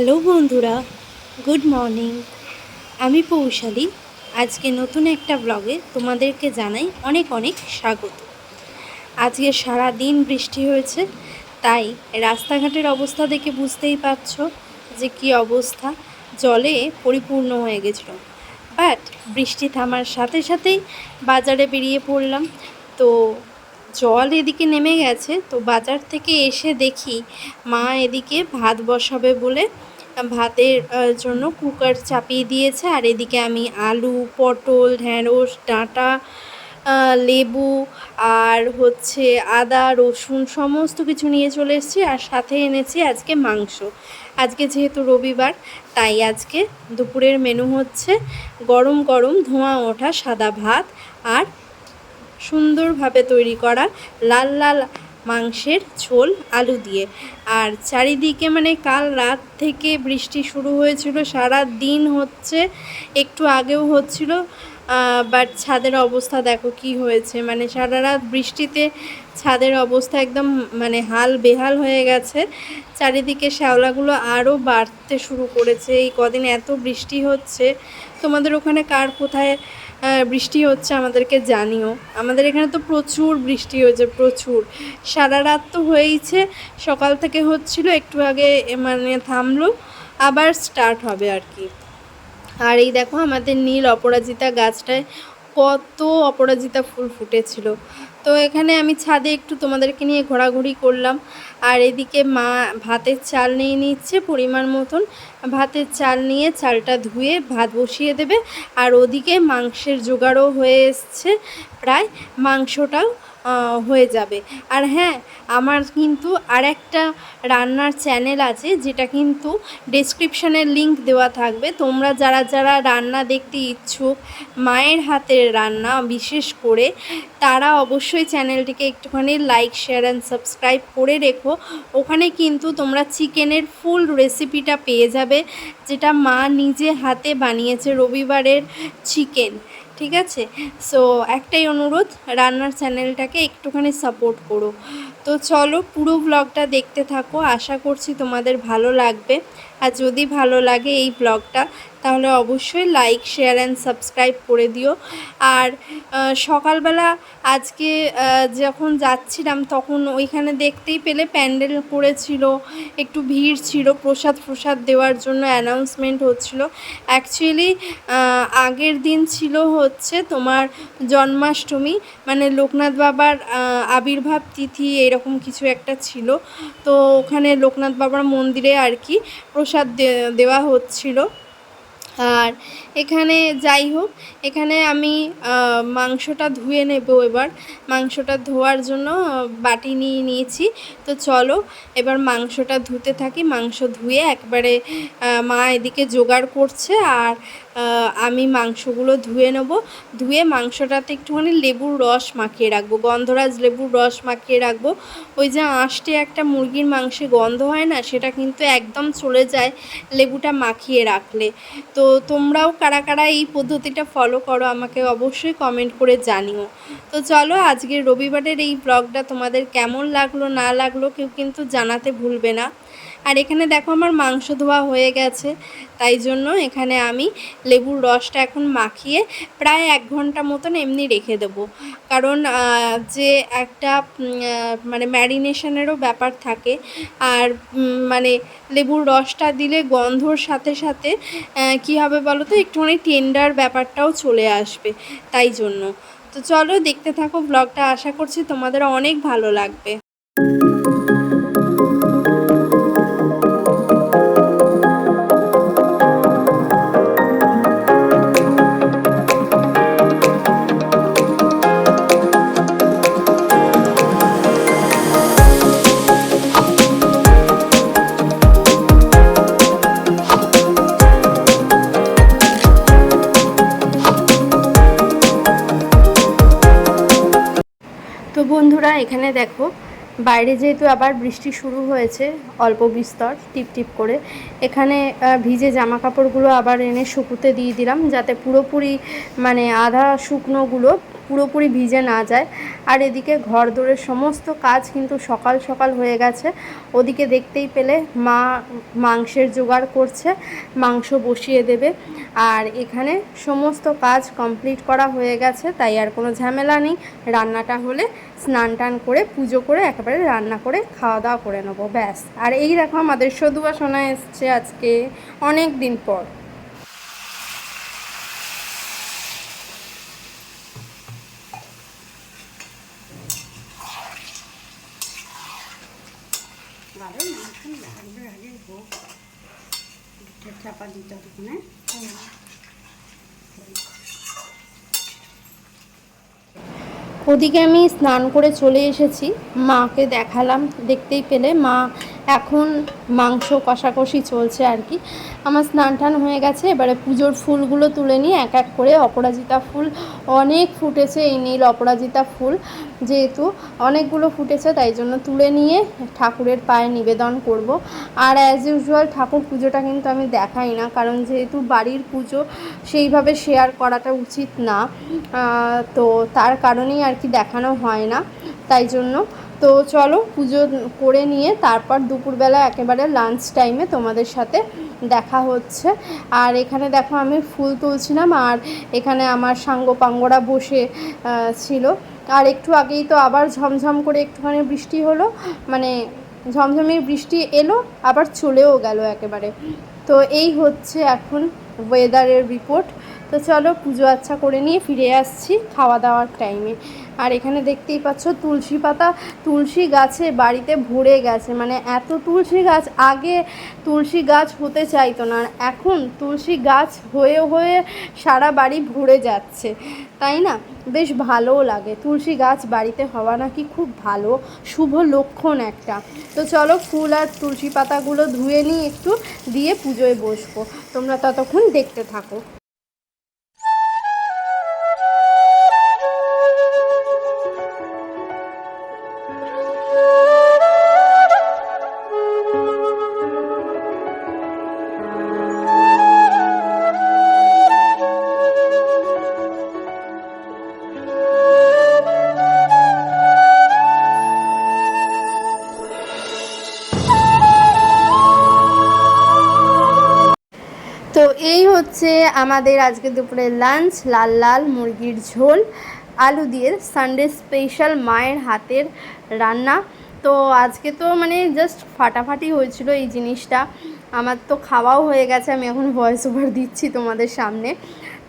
Hello বন্ধুরা, good morning. আমি পৌশালী, আজকে নতুন একটা ব্লগে তোমাদেরকে জানাই অনেক অনেক স্বাগত। আজকে সারা দিন বৃষ্টি হয়েছে, তাই রাস্তাঘাটের অবস্থা দেখে বুঝতেই পারছ যে কি অবস্থা। জলে পরিপূর্ণ হয়ে গেছিল, বাট বৃষ্টি থামার সাথে সাথেই বাজারে বেরিয়ে পড়লাম। তো জল এদিকে নেমে গেছে, তো বাজার থেকে এসে দেখি মা এদিকে ভাত বসাবে বলে ভাতের জন্য কুকার চাপিয়ে দিয়েছে। আর এদিকে আমি আলু, পটল, ঢ্যাঁড়স, ডাঁটা লেবু আর হচ্ছে আদা, রসুন সমস্ত কিছু নিয়ে চলে এসেছি আর সাথে এনেছি আজকে মাংস। আজকে যেহেতু রবিবার, তাই আজকে দুপুরের মেনু হচ্ছে গরম গরম ধোঁয়া ওঠা সাদা ভাত আর সুন্দরভাবে তৈরি করা লাল লাল মাংসের ঝোল আলু দিয়ে। আর চারিদিকে মানে কাল রাত থেকে বৃষ্টি শুরু হয়েছিল সারা দিন হচ্ছে, একটু আগেও হচ্ছিল বাট ছাদের অবস্থা দেখো কি হয়েছে। মানে সারা রাত বৃষ্টিতে ছাদের অবস্থা একদম মানে হাল বেহাল হয়ে গেছে। চারিদিকে শ্যাওলাগুলো আরও বাড়তে শুরু করেছে। এই কদিন এত বৃষ্টি হচ্ছে। তোমাদের ওখানে কার কোথায় বৃষ্টি হচ্ছে আমাদেরকে জানিও। আমাদের এখানে তো প্রচুর বৃষ্টি হয়েছে, প্রচুর। সারা রাত তো হয়েইছে। সকাল থেকে হচ্ছিল, একটু আগে মানে থামলো, আবার স্টার্ট হবে আর কি। আর এই দেখো আমাদের নীল অপরাজিতা গাছটায় কত অপরাজিতা ফুল ফুটেছিল। তো এখানে আমি ছাদে একটু তোমাদেরকে নিয়ে ঘোরাঘুরি করলাম। আর এদিকে মা ভাতের চাল নিয়ে নিচ্ছে পরিমাণ মতন। ভাতের চাল নিয়ে চালটা ধুয়ে ভাত বসিয়ে দেবে। আর ওদিকে মাংসের জোগাড়ও হয়ে এসছে প্রায়। মাংসটাও হয়ে যাবে। আর হ্যাঁ আমার কিন্তু আর একটা রান্নার চ্যানেল আছে, যেটা কিন্তু ডেসক্রিপশানের লিংক দেওয়া থাকবে। তোমরা যারা যারা রান্না দেখতে ইচ্ছুক, মায়ের হাতের রান্না বিশেষ করে, তারা অবশ্যই চ্যানেলটিকে একটুখানি লাইক শেয়ার অ্যান্ড সাবস্ক্রাইব করে রেখো। ওখানে কিন্তু তোমরা চিকেনের ফুল রেসিপিটা পেয়ে যাবে, যেটা মা নিজে হাতে বানিয়েছে রবিবারের চিকেন ঠিক আছে? সো একটাই অনুরোধ, রান্নার চ্যানেলটাকে একটুখানি সাপোর্ট করো। তো চলো, পুরো ব্লগটা দেখতে থাকো। আশা করছি তোমাদের ভালো লাগবে। আর যদি ভালো লাগে এই ব্লগটা তাহলে অবশ্যই লাইক শেয়ার অ্যান্ড সাবস্ক্রাইব করে দিও। আর সকালবেলা আজকে যখন যাচ্ছিলাম তখন ওইখানে দেখতেই পেলে প্যান্ডেল করেছিল, একটু ভিড় ছিল, প্রসাদ প্রসাদ দেওয়ার জন্য অ্যানাউন্সমেন্ট হচ্ছিল। অ্যাকচুয়ালি আগের দিন ছিল হচ্ছে তোমার জন্মাষ্টমী মানে লোকনাথ বাবার আবির্ভাব তিথি এরকম কিছু একটা ছিল। তো ওখানে লোকনাথ বাবার মন্দিরে আর কি প্রসাদ দেওয়া হচ্ছিল। আর এখানে যাই হোক, এখানে আমি মাংসটা ধুয়ে নেব এবার। মাংসটা ধোয়ার জন্য বাটি নিয়ে নিয়েছি। তো চলো, এবার মাংসটা ধুতে থাকি। মাংস ধুয়ে একবারে মা এদিকে জোগাড় করছে আর আমি মাংসগুলো ধুয়ে নেব। ধুয়ে মাংসটাতে একটুখানি লেবুর রস মাখিয়ে রাখব। গন্ধরাজ লেবুর রস মাখিয়ে রাখব। ওই যে আঁশটে একটা মুরগির মাংসে গন্ধ হয় না, সেটা কিন্তু একদম চলে যায় লেবুটা মাখিয়ে রাখলে। তো তোমরাও কারা কারা এই পদ্ধতিটা ফলো করো, আমাকে অবশ্যই কমেন্ট করে জানিও। তো চলো আজকের রবিবারের এই ব্লগটা তোমাদের কেমন লাগল, না লাগল কেউ কিন্তু জানাতে ভুলবে না। আর এখানে দেখো আমার মাংস ধোয়া হয়ে গেছে, তাই জন্য এখানে আমি লেবুর রসটা এখন মাখিয়ে প্রায় এক ঘণ্টা মতন এমনি রেখে দেবো। কারণ যে একটা মানে ম্যারিনেশনেরও ব্যাপার থাকে। আর মানে লেবুর রসটা দিলে গন্ধর সাথে সাথে কী হবে বলো তো একটুখানি টেন্ডার ব্যাপারটাও চলে আসবে, তাই জন্য। তো চলো দেখতে থাকো ব্লগটা আশা করছি তোমাদের অনেক ভালো লাগবে। বন্ধুরা, এখানে দেখো, বাইরে যেহেতু আবার বৃষ্টি শুরু হয়েছে, অল্প বিস্তর, টিপ টিপ করে, এখানে ভিজে জামা কাপড়গুলো আবার এনে শুকুতে দিয়ে দিলাম, যাতে পুরোপুরি মানে আধা শুকনোগুলো পুরোপুরি ভিজে না যায়। আর এদিকে ঘর দোরের সমস্ত কাজ কিন্তু সকাল সকাল হয়ে গেছে। ওদিকে দেখতেই পেলে মা মাংসের জোগাড় করছে, মাংস বসিয়ে দেবে। আর এখানে সমস্ত কাজ কমপ্লিট করা হয়ে গেছে, তাই আর কোনো ঝামেলা নেই। রান্নাটা হলে স্নান টান করে, পুজো করে, একেবারে রান্না করে খাওয়া দাওয়া করে নেব, ব্যাস। আর এই দেখো আমাদের সদুয়া সোনা এসছে আজকে, অনেক দিন পর। ওদিকে আমি স্নান করে চলে এসেছি। মাকে দেখালাম দেখতেই পেলে। মা এখন মাংস কষাকষি চলছে আর কি। আমার স্নান টান হয়ে গেছে, এবারে পুজোর ফুলগুলো তুলে নিয়ে এক এক করে অপরাজিতা ফুল, অনেক ফুটেছে এই নীল অপরাজিতা ফুল যেহেতু অনেকগুলো ফুটেছে, তাই জন্য তুলে নিয়ে ঠাকুরের পায়ে নিবেদন করব। আর অ্যাজ ইউজুয়াল ঠাকুর পুজোটা কিন্তু আমি দেখাই না, কারণ যেহেতু বাড়ির পুজো, সেইভাবে শেয়ার করাটা উচিত না। তো তার কারণেই আর কি দেখানো হয় না, তাই জন্য তো চলো পুজো করে নিয়ে তারপর দুপুরবেলা একেবারে লাঞ্চ টাইমে তোমাদের সাথে দেখা হচ্ছে। আর এখানে দেখো আমি ফুল তুলছিলাম আর এখানে আমার সাঙ্গ পাঙ্গরা বসে ছিল। আর একটু আগেই তো আবার ঝমঝম করে একটুখানি বৃষ্টি হলো মানে ঝমঝমে বৃষ্টি এলো, আবার চলেও গেল একেবারে। তো এই হচ্ছে এখন ওয়েদারের রিপোর্ট তো চলো পুজো আচ্ছা করে নিয়ে ফিরে আসছি খাওয়া দাওয়ার টাইমে আর এখানে দেখতেই পাচ্ছ তুলসী পাতা। তুলসী গাছে বাড়িতে ভরে গেছে। মানে এত তুলসী গাছ, আগে তুলসী গাছ হতে চাইতো না। আর এখন তুলসী গাছ হয়ে হয়ে সারা বাড়ি ভরে যাচ্ছে। তাই না? বেশ ভালোও লাগে। তুলসী গাছ বাড়িতে হওয়া নাকি খুব ভালো। শুভ লক্ষণ একটা। তো চলো ফুল আর তুলসী পাতাগুলো ধুয়ে নিয়ে একটু, দিয়ে পুজোয় বসবো। তোমরা ততক্ষণ দেখতে থাকো। এই হচ্ছে আমাদের আজকে দুপুরে লাঞ্চ লাল লাল মুরগির ঝোল, আলু দিয়ে সানডে স্পেশাল মায়ের হাতের রান্না। তো আজকে তো মানে জাস্ট ফাটাফাটি হয়েছিল এই জিনিসটা। আমার তো খাওয়াও হয়ে গেছে, আমি এখন ভয়েস ওভার দিচ্ছি তোমাদের সামনে।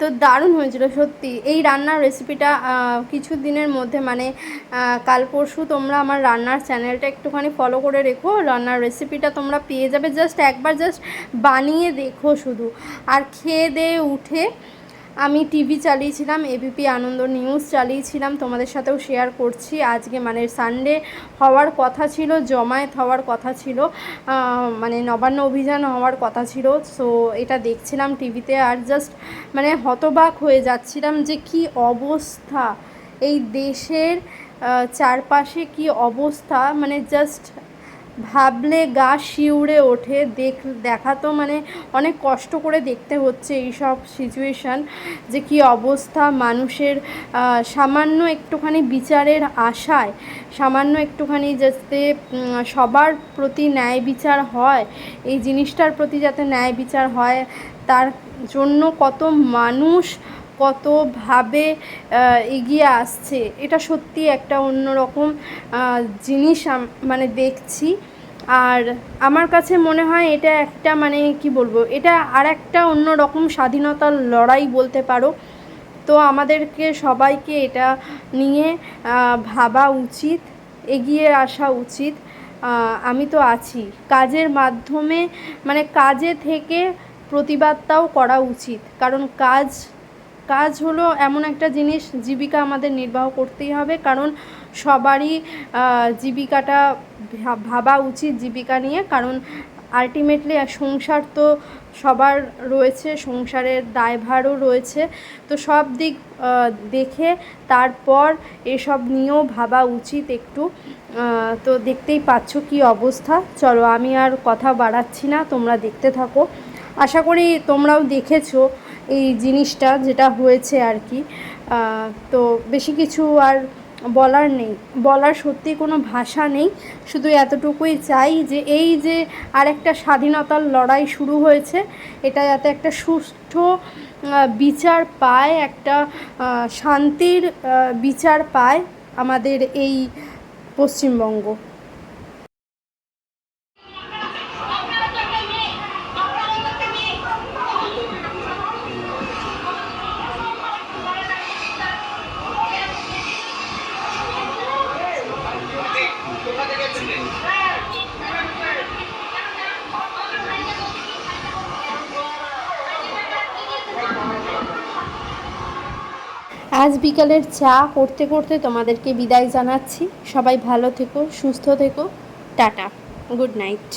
তো দারুণ হয়েছিল, সত্যি। এই রান্নার রেসিপিটা কিছু দিনের মধ্যে মানে কাল পরশু তোমরা আমার রান্নার চ্যানেলটা একটুখানি ফলো করে রেখো, রান্নার রেসিপিটা তোমরা পেয়ে যাবে। জাস্ট একবার জাস্ট বানিয়ে দেখো শুধু। আর খেয়ে দেয়ে উঠে আমি টিভি চালিয়েছিলাম এবিপি আনন্দ নিউজ চালিয়েছিলাম, তোমাদের সাথেও শেয়ার করছি। আজকে মানে সানডে হওয়ার কথা ছিল, জমায়েত হওয়ার কথা ছিল মানে নবান্ন অভিযান হওয়ার কথা ছিল। সো এটা দেখছিলাম টিভিতে আর জাস্ট মানে হতবাক হয়ে যাচ্ছিলাম যে কি অবস্থা। এই দেশের চারপাশে কি অবস্থা মানে জাস্ট ভাবলে গা শিউড়ে ওঠে। দেখ, দেখা তো মানে অনেক কষ্ট করে দেখতে হচ্ছে এই সব সিচুয়েশান যে কি অবস্থা মানুষের। সামান্য একটুখানি বিচারের আশায়, সামান্য একটুখানি যাতে সবার প্রতি ন্যায় বিচার হয়, এই জিনিসটার প্রতি যাতে ন্যায় বিচার হয়, তার জন্য কত মানুষ কতভাবে এগিয়ে আসছে, এটা সত্যি একটা অন্যরকম জিনিস মানে দেখছি। আর আমার কাছে মনে হয় এটা একটা মানে কি বলব, এটা আর একটা অন্য রকম স্বাধীনতার লড়াই বলতে পারো। তো আমাদেরকে সবাইকে এটা নিয়ে ভাবা উচিত, এগিয়ে আসা উচিত। আমি তো আছি। কাজের মাধ্যমে মানে কাজে থেকে প্রতিবাদটাও করা উচিত। কারণ কাজ কাজ হলো এমন একটা জিনিস জীবিকা আমাদের নির্বাহ করতেই হবে, কারণ সবারই জীবিকাটা ভাবা উচিত জীবিকা নিয়ে, কারণ আলটিমেটলি সংসার তো সবার রয়েছে, সংসারের দায়ভারও রয়েছে, তো সব দিক দেখে তারপর এসব নিয়েও ভাবা উচিত একটু তো দেখতেই পাচ্ছ কি অবস্থা। চলো আমি আর কথা বাড়াচ্ছি না, তোমরা দেখতে থাকো। আশা করি তোমরাও দেখেছ এই জিনিসটা যেটা হয়েছে আর কি। তো বেশি কিছু আর বলার নেই। বলার সত্যি কোনো ভাষা নেই। শুধু এতটুকুই চাই যে এই যে আর একটা স্বাধীনতার লড়াই শুরু হয়েছে, এটা যাতে একটা সুষ্ঠু বিচার পায়, একটা শান্তির বিচার পায় আমাদের এই পশ্চিমবঙ্গ। আজ বিকালের চা করতে করতে তোমাদেরকে বিদায় জানাচ্ছি। সবাই ভালো থেকো, সুস্থ থেকো। টাটা। Good night.